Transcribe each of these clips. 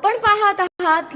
आपण पाहत आहात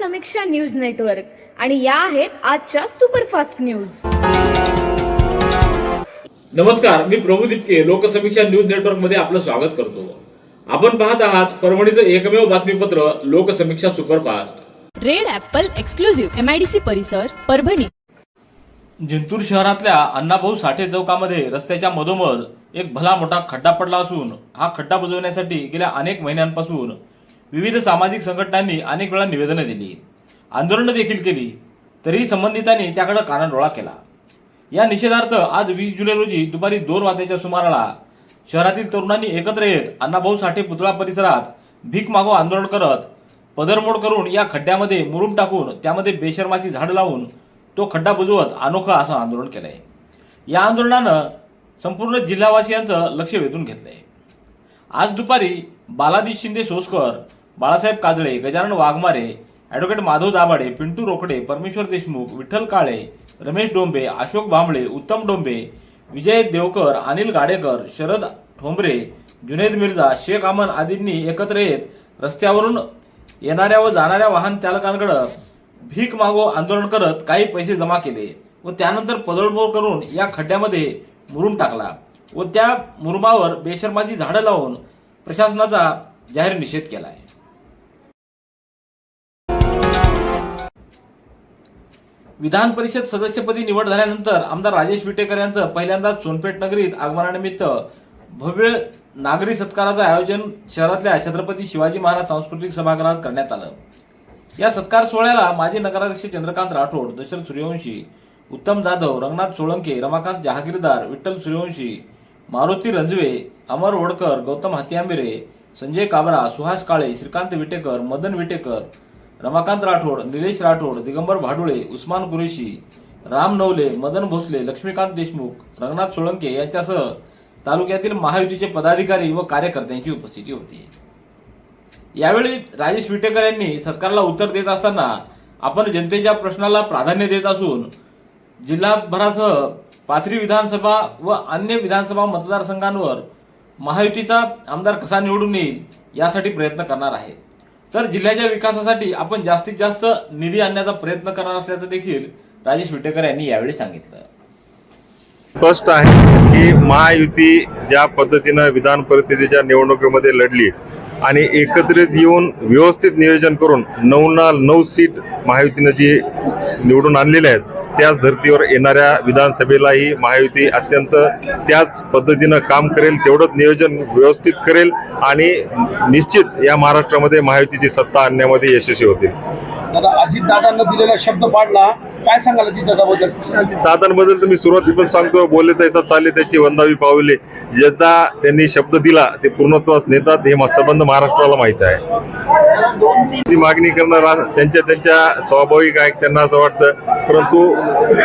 समीक्षा न्यूज नेटवर्क. आणि या आहेत आजच्या सुपरफास्ट न्यूज. नमस्कार मी प्रभू दिपके लोकसमीक्षा न्यूज नेटवर्कमध्ये आपलं स्वागत करतो. आपण पाहत आहात परभणीचं एकमेव बातमीपत्र Loksamiksha superfast. Red apple exclusive MIDC परिसर परभणी. जिंतूर शहरातल्या अण्णाभाऊ साठे चौकामध्ये रस्त्याच्या मधोमध एक भला मोठा खड्डा पडला असून हा खड्डा बुजवण्यासाठी गेल्या अनेक महिन्यांपासून विविध सामाजिक संघटनांनी अनेक वेळा निवेदनं दिली. आंदोलनं देखील केली. तरीही संबंधितांनी त्याकडे कानाडोळा केला. या निषेधार्थ आज वीस जुलै रोजी दुपारी दोन वाजेच्या सुमाराला शहरातील तरुणांनी एकत्र येत अण्णाभाऊ साठे पुतळा परिसरात भीक मागो आंदोलन करत पदरमोड करून या खड्ड्यामध्ये मुरुम टाकून त्यामध्ये बेशर्माची झाड लावून तो खड्डा बुजवत अनोखं असं आंदोलन केलंय. या आंदोलनानं संपूर्ण जिल्हावासियांचं लक्ष वेधून घेतलंय. आज दुपारी बालाजी शिंदे सोसकर बाळासाहेब काजळे गजानन वाघमारे ॲडव्होकेट माधव दाभाडे पिंटू रोकडे परमेश्वर देशमुख विठ्ठल काळे रमेश डोंबे अशोक भांबळे उत्तम डोंबे विजय देवकर अनिल गाडेकर शरद ठोंबरे जुनेद मिर्झा शेख अमन आदींनी एकत्र येत रस्त्यावरून येणाऱ्या व जाणाऱ्या वाहन चालकांकडे भीक मागो आंदोलन करत काही पैसे जमा केले व त्यानंतर पदळबोळ करून या खड्ड्यामध्ये मुरुम टाकला व त्या मुरुमावर बेशर्माची झाडं लावून प्रशासनाचा जाहीर निषेध केला आहे विधान परिषद सदस्यपदी निवड झाल्यानंतर आमदार राजेश विटेकर यांचं पहिल्यांदाच सोनपेठ नगरीत आगमनानिमित्त भव्य नागरी सत्काराचं आयोजन शहरातल्या छत्रपती शिवाजी महाराज सांस्कृतिक सभागृहात करण्यात आलं. या सत्कार सोहळ्याला माजी नगराध्यक्ष चंद्रकांत राठोड दशरथ सूर्यवंशी उत्तम जाधव रंगनाथ सोळंके रमाकांत जहागीरदार विठ्ठल सूर्यवंशी मारुती रंजवे अमर ओडकर गौतम हातियांबिरे संजय काबरा सुहास काळे श्रीकांत विटेकर मदन विटेकर रमाकांत राठोड निलेश राठोड दिगंबर भाडुळे उस्मान कुरेशी राम नवले मदन भोसले लक्ष्मीकांत देशमुख रंगनाथ सोळंके यांच्यासह तालुक्यातील महायुतीचे पदाधिकारी व कार्यकर्त्यांची उपस्थिती होती. यावेळी राजेश विटेकर यांनी सरकारला उत्तर देत असताना आपण जनतेच्या प्रश्नाला प्राधान्य देत असून जिल्हाभरासह पाथरी विधानसभा व अन्य विधानसभा मतदारसंघांवर महायुतीचा आमदार कसा निवडून येईल यासाठी प्रयत्न करणार आहे. तर जिल्ह्याच्या विकासासाठी आपण जास्तीत जास्त निधी आणण्याचा प्रयत्न करणार असल्याचं देखील राजेश विटेकर यांनी यावेळी सांगितलं. स्पष्ट आहे की महायुती ज्या पद्धतीनं विधान परिषदेच्या निवडणुकीमध्ये लढली आणि एकत्रित येऊन व्यवस्थित नियोजन करून नऊना नऊ सीट महायुतीनं जी निवडून आणलेल्या आहेत त्याच धर्तीवर येणाऱ्या विधानसभेलाही महायुती अत्यंत त्याच पद्धतीनं काम करेल तेवढंच नियोजन व्यवस्थित करेल आणि निश्चित या महाराष्ट्रामध्ये महायुतीची सत्ता आणण्यामध्ये यशस्वी होतील. दादा अजित दादांना दिलेला शब्द पाडला. काय सांगाल अजित दादाबद्दल दादांबद्दल तुम्ही सुरुवातीपासून सांगतो बोलले तैसा चालले त्याची वंदावी पावले. जेदा त्यांनी शब्द दिला ते पूर्णत्वास नेतात हे संबंध महाराष्ट्राला माहीत आहे. ती मागणी करणार त्यांच्या त्यांच्या स्वाभाविक आहे त्यांना असं वाटतं. परंतु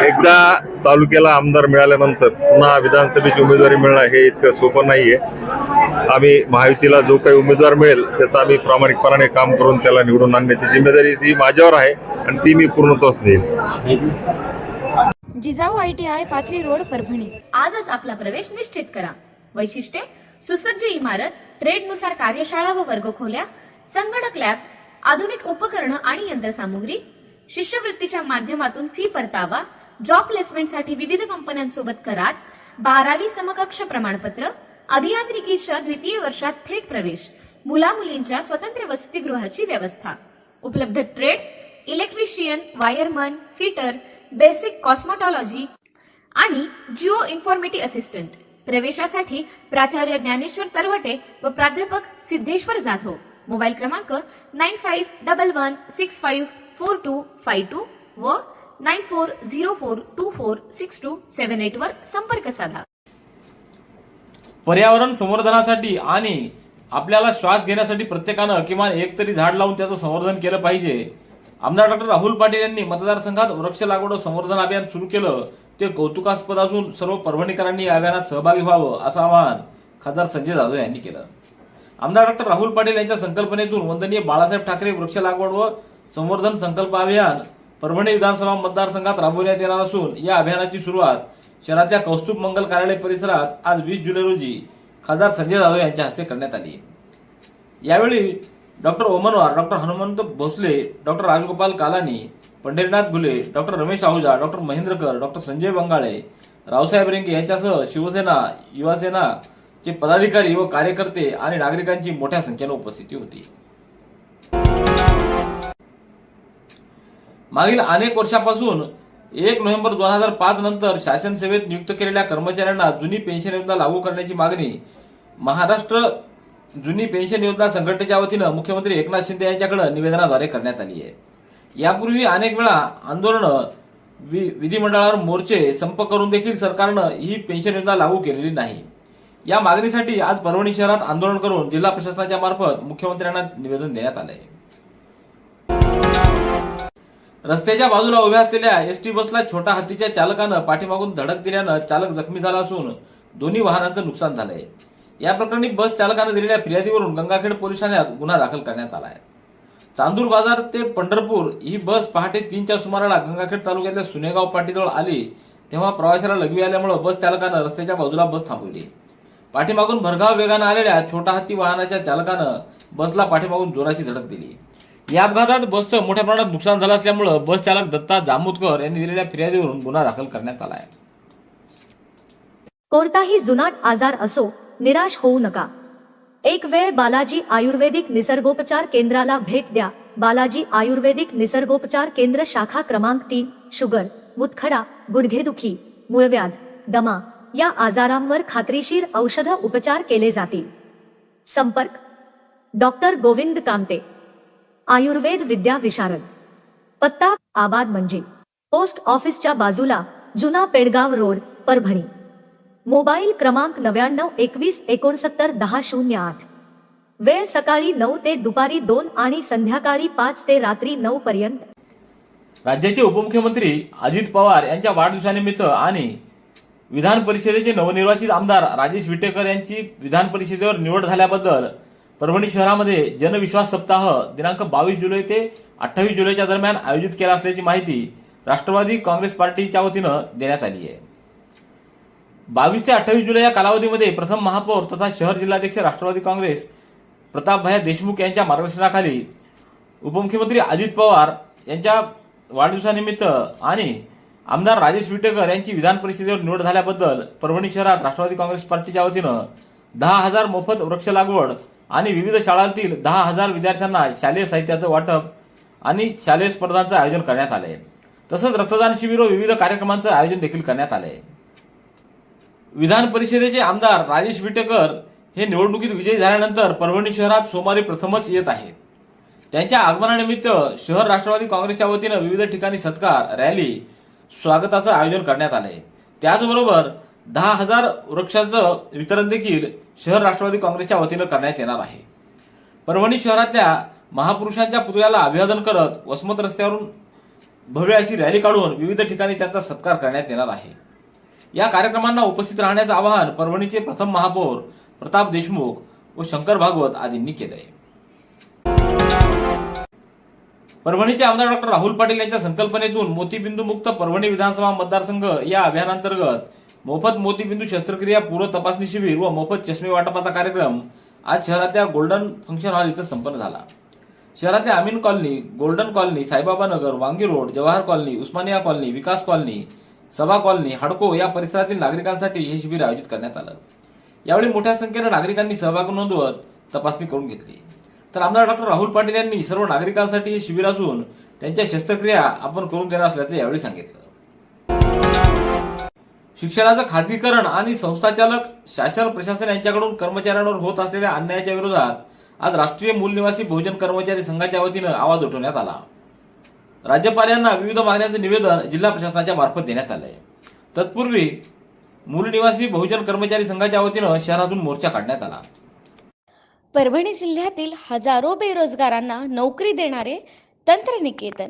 एकदा तालुक्याला आमदार मिळाल्यानंतर पुन्हा विधानसभेची उमेदवारी मिळणं हे इतकं सोपं नाहीये. आम्ही महायुतीला जो काही उमेदवार मिळेल त्याचं आम्ही प्रामाणिकपणाने काम करून त्याला निवडून आणण्याची जिम्मेदारी ही माझ्यावर आहे आणि ती मी पूर्णत्वास देईल Jijau I T I Pathri road Parbhani. आजच आपला प्रवेश निश्चित करा. वैशिष्ट्ये सुसज्ज इमारत ट्रेडनुसार कार्यशाळा व वर्गखोल्या संगणक लॅब आधुनिक उपकरणं आणि यंत्रसामुग्री शिष्यवृत्तीच्या माध्यमातून फी परतावा जॉब प्लेसमेंटसाठी विविध कंपन्यांसोबत करार बारावी समकक्ष प्रमाणपत्र अभियांत्रिकीच्या द्वितीय वर्षात थेट प्रवेश मुला मुलींच्या स्वतंत्र वसतिगृहाची व्यवस्था उपलब्ध trade electrician wireman fitter basic cosmetology आणि जिओ इन्फॉर्मेटी असिस्टंट. प्रवेशासाठी प्राचार्य ज्ञानेश्वर तरवटे व प्राध्यापक सिद्धेश्वर जाधव. मोबाईल क्रमांक nine five double one six five four two five two व nine four zero four two four six two seven eight वर संपर्क साधा. पर्यावरण संवर्धनासाठी आणि आपल्याला श्वास घेण्यासाठी प्रत्येकानं किमान एक तरी झाड लावून त्याचं संवर्धन केलं पाहिजे. आमदार डॉक्टर राहुल पाटील यांनी मतदारसंघात वृक्ष लागवड व संवर्धन अभियान सुरू केलं. ते कौतुकास्पद असून सर्व परभणीकरांनी या अभियानात सहभागी व्हावं असं आवाहन खासदार संजय जाधव यांनी केलं. आमदार डॉक्टर राहुल पाटील यांच्या संकल्पनेतून वंदनीय बाळासाहेब ठाकरे वृक्ष लागवड व संवर्धन संकल्प अभियान परभणी विधानसभा मतदारसंघात राबवण्यात येणार असून या अभियानाची सुरुवात शहरातल्या कौस्तुभ मंगल कार्यालय परिसरात आज वीस जुलै रोजी खासदार संजय जाधव यांच्या हस्ते करण्यात आली. यावेळी doctor Omanwar doctor Hanumant Bhosale doctor Rajgopal Kalani Pandharinath Ghule doctor Ramesh Ahuja doctor Mahendrakar doctor Sanjay Bangale Raosaheb Renge यांच्यासह शिवसेना युवासेना चे पदाधिकारी व कार्यकर्ते आणि नागरिकांची मोठ्या संख्येने उपस्थिती होती. मागील अनेक वर्षापासून एक नोव्हेंबर दोन हजार पाच नंतर शासन सेवेत नियुक्त केलेल्या कर्मचाऱ्यांना जुनी पेन्शन योजना लागू करण्याची मागणी. महाराष्ट्र जुनी पेन्शन योजना संघटनेच्या वतीनं मुख्यमंत्री एकनाथ शिंदे यांच्याकडे निवेदनाद्वारे करण्यात आली आहे. यापूर्वी अनेक वेळा आंदोलनं वि- विधिमंडळावर मोर्चे संप करून देखील सरकारनं ही पेन्शन योजना लागू केलेली नाही. या मागणीसाठी आज परभणी शहरात आंदोलन करून जिल्हा प्रशासनाच्या मार्फत मुख्यमंत्र्यांना निवेदन देण्यात आलं आहे रस्त्याच्या बाजूला उभ्या असलेल्या एसटी बसला छोटा हत्तीच्या चालकानं पाठीमागून धडक दिल्यानं चालक जखमी झाला असून दोन्ही वाहनांचं नुकसान झालंय. या प्रकरणी बस चालकानं दिलेल्या फिर्यादीवरून गंगाखेड पोलीस ठाण्यात गुन्हा दाखल करण्यात आला आहे चांदूर बाजार ते पंढरपूर ही बस पहाटे तीनच्या सुमाराला गंगाखेड तालुक्यातल्या सुनेगाव पाटीजवळ आली तेव्हा प्रवाशाला लघवी आल्यामुळे बस चालकानं रस्त्याच्या बाजूला बस थांबवली. पाठीमागून भरगाव वेगानं आलेल्या छोटा हत्ती वाहनाच्या चालकानं बसला पाठीमागून जोराची धडक दिली. या अपघातात बसचं मोठ्या प्रमाणात नुकसान झालं असल्यामुळं बस चालक दत्ता जामोदकर यांनी दिलेल्या फिर्यादीवरून गुन्हा दाखल करण्यात आला आहे. कोणताही जुनाट आजार असो निराश होऊ नका. एक वेळ बालाजी आयुर्वेदिक निसर्गोपचार केंद्राला भेट द्या. बालाजी आयुर्वेदिक निसर्गोपचार केंद्र शाखा क्रमांक तीन शुगर मुतखडा गुडघेदुखी मूळव्याध दमा या आजारांवर खात्रीशीर औषध उपचार केले जातील. संपर्क डॉक्टर गोविंद कामटे आयुर्वेद विद्या विशारद. पत्ता आबाद म्हणजे पोस्ट ऑफिसच्या बाजूला जुना पेडगाव रोड परभणी. मोबाईल क्रमांक नव्याण्णव एकवीस एकोणसत्तर दहा शून्य आठ. वेळ सकाळी नऊ ते दुपारी दोन आणि संध्याकाळी पाच ते रात्री नऊ पर्यंत. राज्याचे उपमुख्यमंत्री अजित पवार यांच्या वाढदिवसानिमित्त आणि विधान परिषदेचे नवनिर्वाचित आमदार राजेश विटेकर यांची विधान परिषदेवर निवड झाल्याबद्दल परभणी शहरामध्ये जनविश्वास सप्ताह दिनांक बावीस जुलै ते अठ्ठावीस जुलैच्या दरम्यान आयोजित केला असल्याची माहिती राष्ट्रवादी काँग्रेस पार्टीच्या वतीनं देण्यात आली आहे. बावीस ते अठ्ठावीस जुलै या कालावधीमध्ये प्रथम महापौर तथा शहर जिल्हाध्यक्ष राष्ट्रवादी काँग्रेस प्रतापभाया देशमुख यांच्या मार्गदर्शनाखाली उपमुख्यमंत्री अजित पवार यांच्या वाढदिवसानिमित्त आणि आमदार राजेश विटेकर यांची विधान परिषदेवर निवड झाल्याबद्दल परभणी शहरात राष्ट्रवादी काँग्रेस पार्टीच्या वतीनं दहा हजार मोफत वृक्ष लागवड आणि विविध शाळांतील दहा हजार विद्यार्थ्यांना शालेय साहित्याचं वाटप आणि शालेय स्पर्धांचं आयोजन करण्यात आलंय. तसंच रक्तदान शिबिर व विविध कार्यक्रमांचं आयोजन देखील करण्यात आलंय. विधान परिषदेचे आमदार राजेश विटेकर हे निवडणुकीत विजयी झाल्यानंतर परभणी शहरात सोमवारी प्रथमच येत आहेत. त्यांच्या आगमनानिमित्त शहर राष्ट्रवादी काँग्रेसच्या वतीनं विविध ठिकाणी सत्कार रॅली स्वागताचं आयोजन करण्यात आलंय. त्याचबरोबर दहा हजार वृक्षांचं वितरण देखील शहर राष्ट्रवादी काँग्रेसच्या वतीनं करण्यात येणार आहे. परभणी शहरातल्या महापुरुषांच्या पुतळ्याला अभिवादन करत वसमत रस्त्यावरून भव्य अशी रॅली काढून विविध ठिकाणी त्यांचा सत्कार करण्यात येणार आहे. या कार्यक्रमांना उपस्थित राहण्याचं आवाहन परभणीचे प्रथम महापौर प्रताप देशमुख व शंकर भागवत आदींनी केलं आहे परभणीचे आमदार डॉक्टर राहुल पाटील यांच्या संकल्पनेतून मोतीबिंदू मुक्त परभणी विधानसभा मतदारसंघ या अभियानांतर्गत मोफत मोतीबिंदू शस्त्रक्रिया पूर्व तपासणी शिबिर व मोफत चष्मे वाटपाचा कार्यक्रम आज शहरातल्या गोल्डन फंक्शन हॉल इथं संपन्न झाला. शहरातल्या Amin colony golden colony Saibaba Nagar Wangi road Jawahar colony Osmania colony Vikas colony Sabha colony हडको या परिसरातील नागरिकांसाठी हे शिबिर आयोजित करण्यात आलं. यावेळी मोठ्या संख्येनं नागरिकांनी सहभाग नोंदवत तपासणी करून घेतली. तर आमदार डॉक्टर राहुल पाटील यांनी सर्व नागरिकांसाठी हे शिबिर असून त्यांच्या शस्त्रक्रिया आपण करून देणार असल्याचं यावेळी सांगितलं. शिक्षणाचं खाजगीकरण आणि संस्थाचालक शासन प्रशासन यांच्याकडून कर्मचाऱ्यांवर होत असलेल्या अन्यायाच्या विरोधात आज राष्ट्रीय मूलनिवासी बहुजन कर्मचारी संघाच्या वतीनं आवाज उठवण्यात आला. राज्यपाल यांना विविध मागण्यांचं निवेदन जिल्हा प्रशासनाच्या मार्फत देण्यात आलंय. तत्पूर्वी मूलनिवासी बहुजन कर्मचारी संघाच्या वतीनं शहरातून मोर्चा काढण्यात आला. परभणी जिल्ह्यातील हजारो बेरोजगारांना नोकरी देणारे तंत्रनिकेतन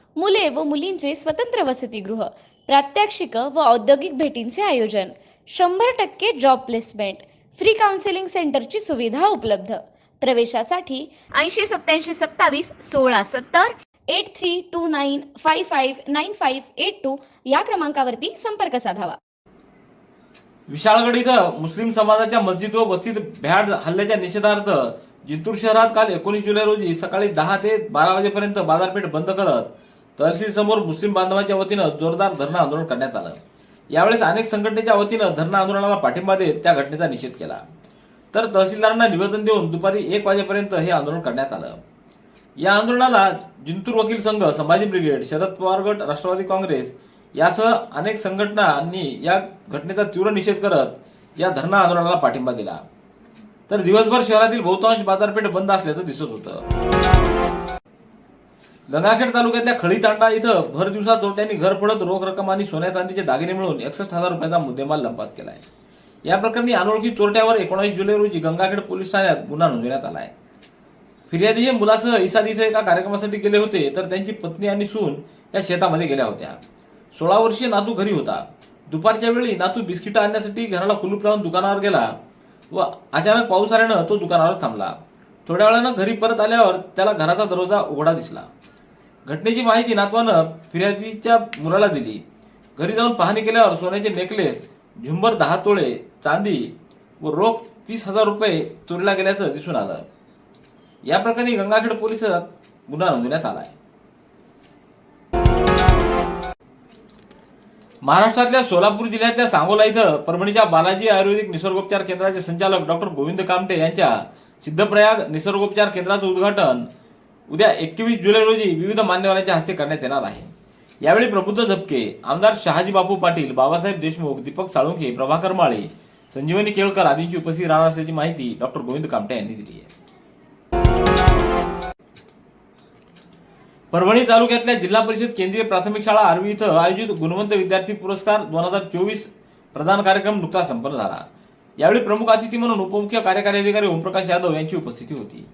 मुले व मुलींचे स्वतंत्र वसतिगृह प्रात्यक्षिक व औद्योगिक भेटींचे आयोजन शंभर टक्के जॉब प्लेसमेंट फ्री काउन्सिलिंग सेंटरची सुविधा उपलब्ध. प्रवेशासाठी ऐंशी सत्याऐंशी सत्तावीस सोळा सत्तर eight three two nine five five nine five eight two या क्रमांकावरती संपर्क साधावा. विशाळगड इथं मुस्लिम समाजाच्या मस्जिद व वस्तीत भ्याड हल्ल्याच्या निषेधार्थ जिंतूर शहरात काल एकोणीस जुलै रोजी सकाळी दहा ते बारा वाजेपर्यंत बाजारपेठ बंद करत तहसील समोर मुस्लिम बांधवांच्या वतीनं जोरदार धरणं आंदोलन करण्यात आलं. यावेळेस अनेक संघटनेच्या वतीनं धरणं आंदोलनाला पाठिंबा देत त्या घटनेचा निषेध केला. तर तहसीलदारांना निवेदन देऊन दुपारी एक वाजेपर्यंत हे आंदोलन करण्यात आलं. या आंदोलनाला जिंतूर वकील संघ संभाजी ब्रिगेड शरद पवार गट राष्ट्रवादी काँग्रेस यासह अनेक संघटनांनी या घटनेचा तीव्र निषेध करत या धरणा आंदोलनाला पाठिंबा दिला. तर दिवसभर शहरातील बहुतांश बाजारपेठ बंद असल्याचं दिसत होतं. गंगाखेड तालुक्यातल्या खळीतांडा इथं भर दिवसा चोरट्यांनी घर फोडत रोख रक्कम आणि सोन्या चांदीचे दागिने मिळून एकसष्ट हजार रुपयाचा मुद्देमाल लंपास केलाय. या प्रकरणी अनोळखी चोरट्यावर एकोणीस जुलै रोजी गंगाखेड पोलीस ठाण्यात गुन्हा नोंदवण्यात आहे फिर्यादी हे मुलासह इसाद इथं एका कार्यक्रमासाठी गेले होते तर त्यांची पत्नी आणि सून या शेतामध्ये गेल्या होत्या. सोळा वर्षीय नातू घरी होता. दुपारच्या वेळी नातू बिस्किटं आणण्यासाठी घराला कुलूप लावून दुकानावर गेला व अचानक पाऊस आल्यानं तो दुकानावर थांबला. थोड्या वेळानं घरी परत आल्यावर त्याला घराचा दरवाजा उघडा दिसला. घटनेची माहिती नातवानं फिर्यादीच्या मुलाला दिली. घरी जाऊन पाहणी केल्यावर सोन्याचे नेकलेस झुंबर दहा तोळे चांदी व रोख तीस हजार रुपये चोरीला गेल्याचं दिसून आलं. या प्रकरणी गंगाखेड पोलिसात गुन्हा नोंदवण्यात आलाय. महाराष्ट्रातल्या सोलापूर जिल्ह्यातल्या सांगोला इथं परभणीच्या बालाजी आयुर्वेदिक निसर्गोपचार केंद्राचे संचालक डॉक्टर गोविंद कामटे यांच्या सिद्धप्रयाग निसर्गोपचार केंद्राचं उद्घाटन उद्या एकवीस जुलै रोजी विविध मान्यवरांच्या हस्ते करण्यात येणार आहे. यावेळी प्रबुद्ध झपके आमदार शहाजी बापू पाटील बाबासाहेब देशमुख दीपक साळुंखे प्रभाकर माळे संजीवनी केळकर आदींची उपस्थिती राहणार असल्याची माहिती डॉक्टर गोविंद कामटे यांनी दिली आहे. परभणी तालुक्यातल्या जिल्हा परिषद केंद्रीय प्राथमिक शाळा आर्वी इथं आयोजित गुणवंत विद्यार्थी पुरस्कार दोन हजार चोवीस प्रदान कार्यक्रम नुकताच संपन्न झाला. यावेळी प्रमुख अतिथी म्हणून उपमुख्य कार्यकारी अधिकारी ओमप्रकाश यादव यांची उपस्थिती होती.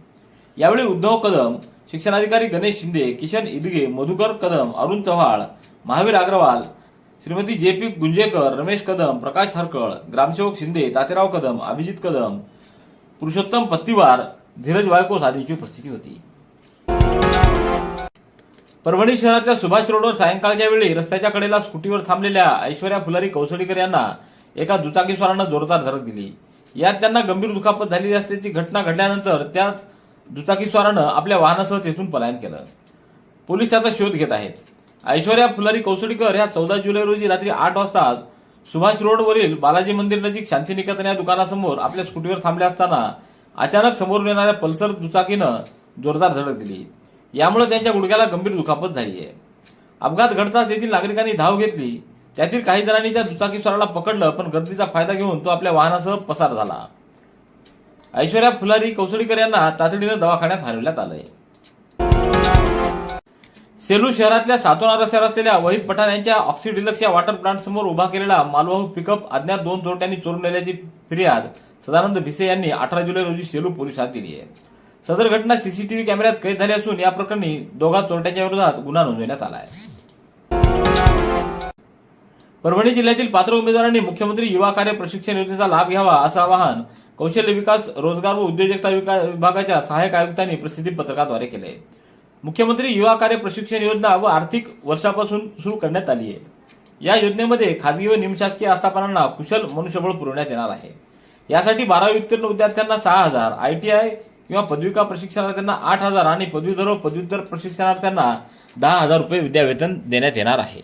यावेळी उद्धव कदम शिक्षणाधिकारी गणेश शिंदे किशन इदगे मधुकर कदम अरुण चव्हाण महावीर अग्रवाल श्रीमती जे पी गुंजेकर रमेश कदम प्रकाश हरकळ ग्रामसेवक शिंदे तातेराव कदम अभिजित कदम पुरुषोत्तम पत्तीवार धीरज वायकोस आदींची उपस्थिती होती परभणी शहरातल्या सुभाष रोडवर सायंकाळच्या वेळी रस्त्याच्या कडेला स्कूटीवर थांबलेल्या ऐश्वर्या फुलारी कौसडीकर यांना एका दुचाकीस्वारानं जोरदार धडक दिली यात त्यांना गंभीर दुखापत झालेली असल्याची घटना घडल्यानंतर त्या दुचाकीस्वारानं आपल्या वाहनासह तेथून पलायन केलं. पोलीस त्याचा शोध घेत आहेत. ऐश्वर्या फुलारी कौसडीकर या चौदा जुलै रोजी रात्री आठ वाजता सुभाष रोडवरील बालाजी मंदिर नजीक शांतिनिकेतन या दुकानासमोर आपल्या स्कूटीवर थांबले असताना अचानक समोरून येणाऱ्या पल्सर दुचाकीनं जोरदार धडक दिली. यामुळे त्यांच्या गुडघ्याला गंभीर दुखापत झाली आहे. अपघात घडताच येथील नागरिकांनी धाव घेतली. त्यातील काही जणांनी त्या दुचाकीस्वाराला पकडलं पण गर्दीचा फायदा घेऊन तो आपल्या वाहनासह पसार झाला. ऐश्वर्या फुलारी कौसडीकर यांना तातडीनं दवाखान्यात हलवण्यात आलंय. सेलू शहरातल्या सातोना रस्त्यावर असलेल्या वहीद पठाण यांच्या ऑक्सी डिलक्स या वॉटर प्लांट समोर उभा केलेला मालवाहू पिकअप अज्ञात दोन चोरट्यांनी चोरून नेल्याची फिर्याद सदानंद भिसे यांनी अठरा जुलै रोजी सेलू पोलिसात दिली आहे. सदर घटना सीसीटीव्ही कॅमेऱ्यात कैद झाली असून या प्रकरणी दोघा चोरट्यांच्या विरोधात गुन्हा नोंदवण्यात आला आहे. परभणी जिल्ह्यातील पात्र उमेदवारांनी मुख्यमंत्री युवा कार्य प्रशिक्षण योजनेचा लाभ घ्यावा असं आवाहन कौशल्य विकास रोजगार व उद्योजकता विकास विभागाच्या सहाय्यक आयुक्तांनी प्रसिद्धी पत्रकाद्वारे केले. मुख्यमंत्री युवा कार्य प्रशिक्षण योजना व आर्थिक वर्षापासून सुरू करण्यात आली आहे. या योजनेमध्ये खाजगी व निमशासकीय आस्थापनांना कुशल मनुष्यबळ पुरवण्यात येणार आहे. यासाठी बारावी उत्तीर्ण विद्यार्थ्यांना सहा हजार आय टी आय किंवा पदविका प्रशिक्षणार्थ्यांना आठ हजार आणि पदवीधर व पदव्युत्तर प्रशिक्षणार्थ्यांना दहा हजार रुपये विद्यावेतन देण्यात येणार आहे.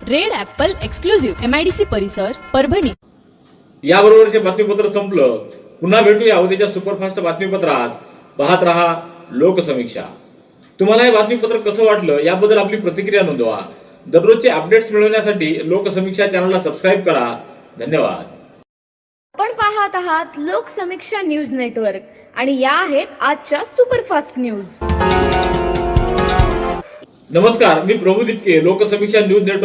रेड ॲपल एक्सक्लुझिव्ह एमआयडीसी परिसर परभणी. याबरोबरचे बातमीपत्र संपलं पुन्हा भेटूया उद्याच्या सुपरफास्ट बातमीपत्रात. पाहत रहा लोकसमीक्षा. तुम्हाला हे बातमीपत्र कसं वाटलं याबद्दल आपली प्रतिक्रिया नोंदवा. दररोजचे अपडेट्स मिळवण्यासाठी लोकसमीक्षा चॅनलला सबस्क्राईब करा. धन्यवाद. आपण पाहत आहात लोकसमीक्षा न्यूज नेटवर्क आणि या आहेत आजच्या सुपरफास्ट न्यूज. नमस्कार मी प्रभू दिपके लोकसमीक्षा न्यूज नेटवर्क